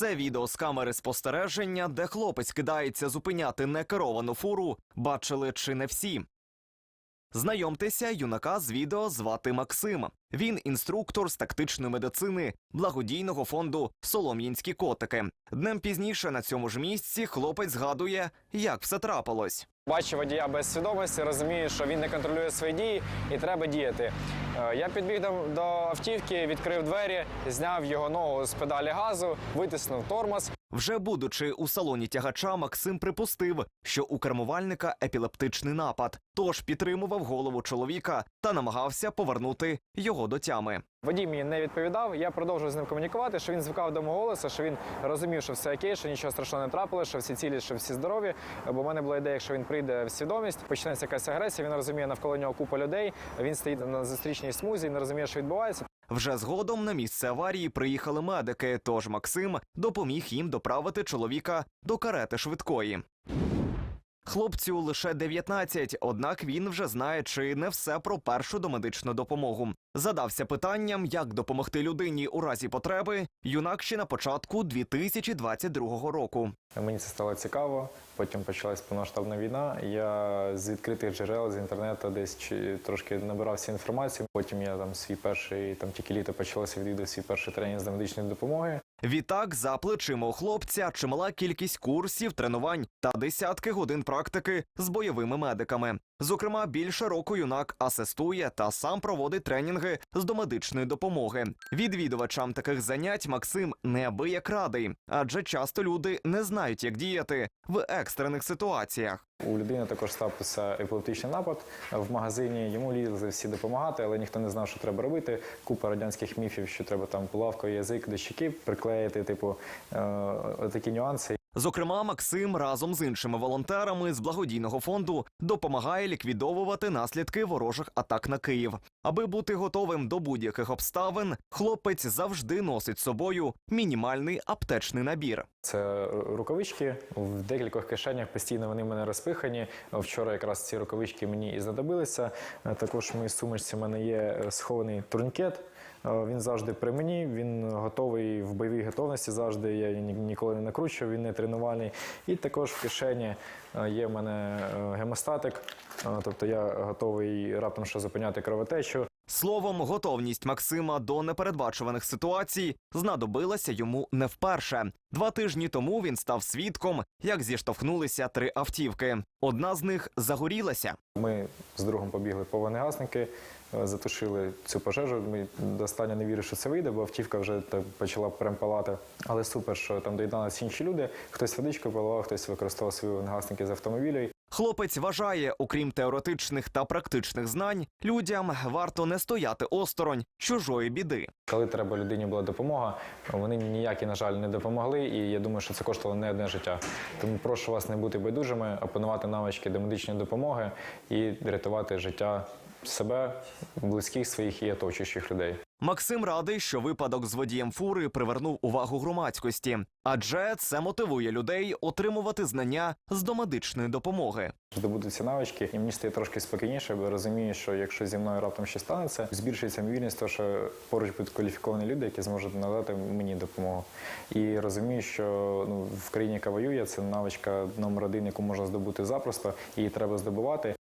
Це відео з камери спостереження, де хлопець кидається зупиняти некеровану фуру, бачили чи не всі. Знайомтеся, юнака з відео звати Максим. Він інструктор з тактичної медицини благодійного фонду Солом'їнські котики. Днем пізніше на цьому ж місці хлопець згадує, як все трапилось. Бачу водія без свідомості, розумію, що він не контролює свої дії і треба діяти. Е, Я підбіг до, до автівки, відкрив двері, зняв його ногу з педалі газу, витиснув тормоз. Вже будучи у салоні тягача, Максим припустив, що у кермувальника епілептичний напад, тож підтримував голову чоловіка та намагався повернути його до тями. Водій мені не відповідав. Я продовжував з ним комунікувати, що він звикав до мого голосу, що він розумів, що все окей, що нічого страшного не трапилося, що всі цілі, що всі здорові. Бо в мене була ідея, якщо він прийде в свідомість, почнеться якась агресія. Він розуміє навколо нього купа людей. Він стоїть на зустрічній смузі, не розуміє, що відбувається. Вже згодом на місце аварії приїхали медики, тож Максим допоміг їм доправити чоловіка до карети швидкої. Хлопцю лише 19, однак він вже знає чи не все про першу домедичну допомогу. Задався питанням, як допомогти людині у разі потреби. Юнак ще на початку 2022 року. Мені це стало цікаво. Потім почалась повномасштабна війна. Я з відкритих джерел з інтернету десь трошки набирався інформації. Потім я там свій перший, там тільки літо почалося відвідав свій перший тренінг з медичної допомоги. Відтак, за плечима у хлопця чимала кількість курсів, тренувань та десятки годин практики з бойовими медиками. Зокрема, більше року юнак асистує та сам проводить тренінги з домедичної допомоги. Відвідувачам таких занять Максим неабияк радий, адже часто люди не знають, як діяти в екстрених ситуаціях. У людини також стався епілептичний напад в магазині. Йому лізли всі допомагати, але ніхто не знав, що треба робити. Купа радянських міфів, що треба там булавкою язик до щеки приклеїти, типу е, такі нюанси. Зокрема, Максим разом з іншими волонтерами з благодійного фонду допомагає ліквідовувати наслідки ворожих атак на Київ. Аби бути готовим до будь-яких обставин, хлопець завжди носить з собою мінімальний аптечний набір. Це рукавички в декількох кишенях. Постійно вони в мене розпихані. Вчора якраз ці рукавички мені і знадобилися. Е, Також в моїй сумочці в мене є схований турнікет. Е, Він завжди при мені. Він готовий в бойовій готовності. Завжди я ніколи не накручую. Він не тренувальний. І також в кишені е, є в мене гемостатик. Тобто я готовий раптом що зупиняти кровотечу. Словом, готовність Максима до непередбачуваних ситуацій знадобилася йому не вперше. Два тижні тому він став свідком, як зіштовхнулися три автівки. Одна з них загорілася. Ми з другом побігли по вогнегасники, е, затушили цю пожежу. Ми до останнього не вірили, що це вийде, бо автівка вже почала прям палати. Але супер, що там доєдналися інші люди. Хтось водичку поливав, хтось використовував свої вогнегасники з автомобілів. Хлопець вважає, окрім теоретичних та практичних знань, людям варто не стояти осторонь чужої біди. Коли треба людині була допомога, вони ніякі, на жаль, не допомогли. І я думаю, що це коштувало не одне життя. Тому прошу вас не бути байдужими, опанувати навички до медичної допомоги і рятувати життя себе, близьких своїх і оточуючих людей. Максим радий, що випадок з водієм фури привернув увагу громадськості, адже це мотивує людей отримувати знання з домедичної допомоги. Здобути ці навички, і мені стає трошки спокійніше, бо розумію, що якщо зі мною раптом щось станеться, збільшується ймовірність, того, що поруч будуть кваліфіковані люди, які зможуть надати мені допомогу. І розумію, що ну в країні, яка воює, це навичка номер один, яку можна здобути запросто, її треба здобувати.